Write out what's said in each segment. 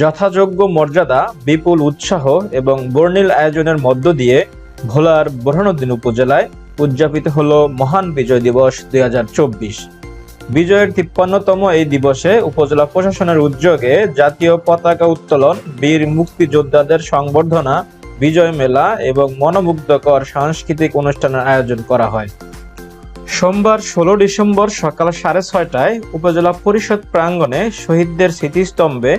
যথাযোগ্য মর্যাদা, বিপুল উৎসাহ এবং বর্ণিল আয়োজনের মধ্য দিয়ে ভোলার বোরহানুদ্দিন উপজেলায় উদযাপিত হল মহান বিজয় দিবস দুই হাজার চব্বিশ। বিজয়ের তিপ্পান্নতম এই দিবসে উপজেলা প্রশাসনের উদ্যোগে জাতীয় পতাকা উত্তোলন, বীর মুক্তিযোদ্ধাদের সংবর্ধনা, বিজয় মেলা এবং মনোমুগ্ধকর সাংস্কৃতিক অনুষ্ঠানের আয়োজন করা হয়। সোমবার ষোলো ডিসেম্বর সকাল সাড়ে ছয়টায় উপজেলা পরিষদ প্রাঙ্গণে শহীদদের স্মৃতিস্তম্ভে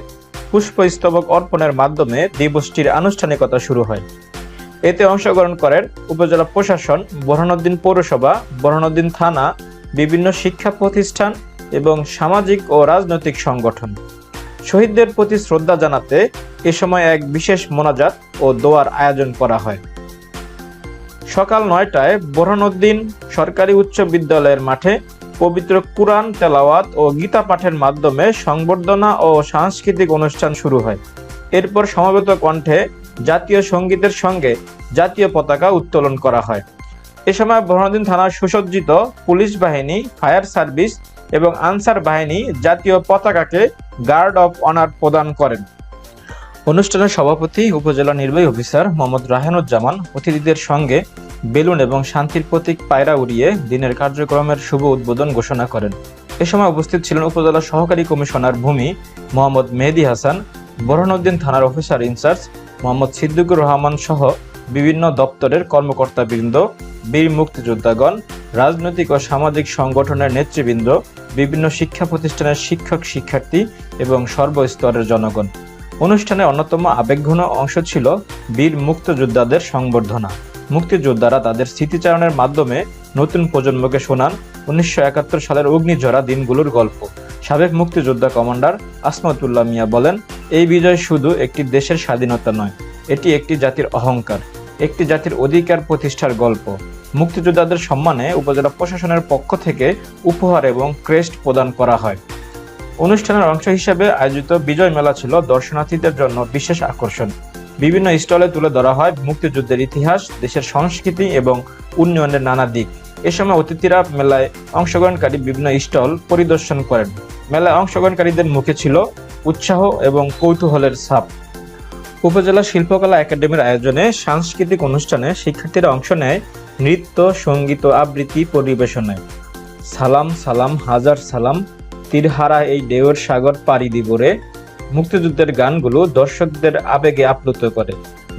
পুষ্পস্তবক অর্পণের মাধ্যমে দিবসটির আনুষ্ঠানিকতা শুরু হয়। এতে অংশগ্রহণ করেন উপজেলা প্রশাসন বোরহানুদ্দিন পৌরসভা বোরহানুদ্দিন থানা, বিভিন্ন শিক্ষা প্রতিষ্ঠান এবং সামাজিক ও রাজনৈতিক সংগঠন। শহীদদের প্রতি শ্রদ্ধা জানাতে এ সময় এক বিশেষ মোনাজাত ও দোয়ার আয়োজন করা হয়। সকাল নয়টায় বোরহানুদ্দিন সরকারি উচ্চ বিদ্যালয়ের মাঠে পবিত্র কুরআন, তেলাওয়াত ও গীতা পাঠের মাধ্যমে সংবর্ধনা ও সাংস্কৃতিক অনুষ্ঠান শুরু হয়। এরপর সমবেত কণ্ঠে জাতীয় সঙ্গীতের সঙ্গে জাতীয় পতাকা উত্তোলন করা হয়। এ সময় বোরহানুদ্দিন থানার সুসজ্জিত পুলিশ বাহিনী, ফায়ার সার্ভিস এবং আনসার বাহিনী জাতীয় পতাকাকে গার্ড অফ অনার প্রদান করেন। অনুষ্ঠানের সভাপতি, উপজেলা নির্বাহী অফিসার মোহাম্মদ রাহানুজ্জামান, অতিথিদের সঙ্গে বেলুন এবং শান্তির প্রতীক পায়রা উড়িয়ে দিনের কার্যক্রমের শুভ উদ্বোধন ঘোষণা করেন। এ সময় উপস্থিত ছিলেন উপজেলা সহকারী কমিশনার ভূমি মোহাম্মদ মেহেদি হাসান, বোরহানুদ্দিন থানার officer in charge Mohammad Siddiqur Rahman সহ বিভিন্ন দপ্তরের কর্মকর্তাবৃন্দ, বীর মুক্তিযোদ্ধাগণ, রাজনৈতিক ও সামাজিক সংগঠনের নেতৃবৃন্দ, বিভিন্ন শিক্ষা প্রতিষ্ঠানের শিক্ষক শিক্ষার্থী এবং সর্বস্তরের জনগণ। অনুষ্ঠানে অন্যতম আবেগঘন অংশ ছিল বীর মুক্তিযোদ্ধাদের সংবর্ধনা। মুক্তিযোদ্ধারা তাদের স্মৃতিচারণের মাধ্যমে নতুন প্রজন্মকে শোনান উনিশশো একাত্তর সালের অগ্নিঝরা দিনগুলোর গল্প। সাবেক মুক্তিযোদ্ধা কমান্ডার আসমাতুল্লাহ মিয়া বলেন, এই বিজয় শুধু একটি দেশের স্বাধীনতা নয়, এটি একটি জাতির অহংকার, একটি জাতির অধিকার প্রতিষ্ঠার গল্প। মুক্তিযোদ্ধাদের সম্মানে উপজেলা প্রশাসনের পক্ষ থেকে উপহার এবং ক্রেস্ট প্রদান করা হয়। অনুষ্ঠানের অংশ হিসেবে আয়োজিত বিজয় মেলা ছিল দর্শনার্থীদের জন্য বিশেষ আকর্ষণ। বিভিন্ন স্টলে তুলে ধরা হয় মুক্তিযুদ্ধের ইতিহাস, দেশের সংস্কৃতি এবং উন্নয়নের নানা দিক। এ সময় অতিথিরা মেলায় অংশগ্রহণকারী বিভিন্ন স্টল পরিদর্শন করেন। মেলায় অংশগ্রহণকারীদের মুখে ছিল উৎসাহ এবং কৌতূহলের ছাপ। উপজেলা শিল্পকলা একাডেমির আয়োজনে সাংস্কৃতিক অনুষ্ঠানে শিক্ষার্থীরা অংশ নেয় নৃত্য, সংগীত আবৃত্তি পরিবেশনায় সালাম সালাম, হাজার সালাম, তীরহারা এই ঢেউয়ের সাগর পাড়ি দিবরে মুক্তিযুদ্ধের গানগুলো দর্শকদের আবেগে আপ্লুত করে।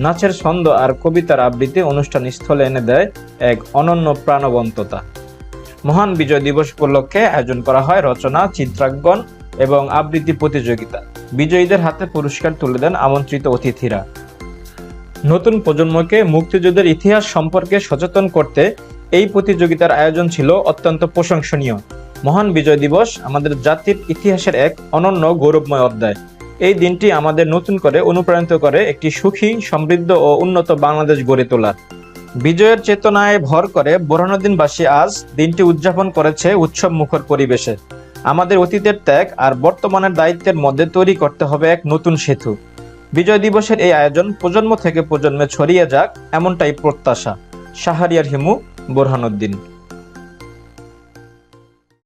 নাচের ছন্দ আর কবিতার আবৃত্তি অনুষ্ঠান স্থলে এনে দেয় এক অনন্য প্রাণবন্ততা। মহান বিজয় দিবস উপলক্ষে আয়োজন করা হয় রচনা, চিত্রাঙ্কন এবং আবৃত্তি প্রতিযোগিতা। বিজয়ীদের হাতে পুরস্কার তুলে দেন আমন্ত্রিত অতিথিরা। নতুন প্রজন্মকে মুক্তিযুদ্ধের ইতিহাস সম্পর্কে সচেতন করতে এই প্রতিযোগিতার আয়োজন ছিল অত্যন্ত প্রশংসনীয়। মহান বিজয় দিবস আমাদের জাতির ইতিহাসের এক অনন্য গৌরবময় অধ্যায়। এই দিনটি আমাদের নতুন করে অনুপ্রাণিত করে একটি সুখী, সমৃদ্ধ ও উন্নত বাংলাদেশ গড়ে তোলার। বিজয়ের চেতনায় ভর করে বোরহানুদ্দিনবাসী আজ দিনটি উদযাপন করেছে উৎসব মুখর পরিবেশে। আমাদের অতীতের ত্যাগ আর বর্তমানের দায়িত্বের মধ্যে তৈরি করতে হবে এক নতুন সেতু। বিজয় দিবসের এই আয়োজন প্রজন্ম থেকে প্রজন্মে ছড়িয়ে যাক এমনটাই প্রত্যাশা। শাহরিয়ার হিমু বোরহানুদ্দিন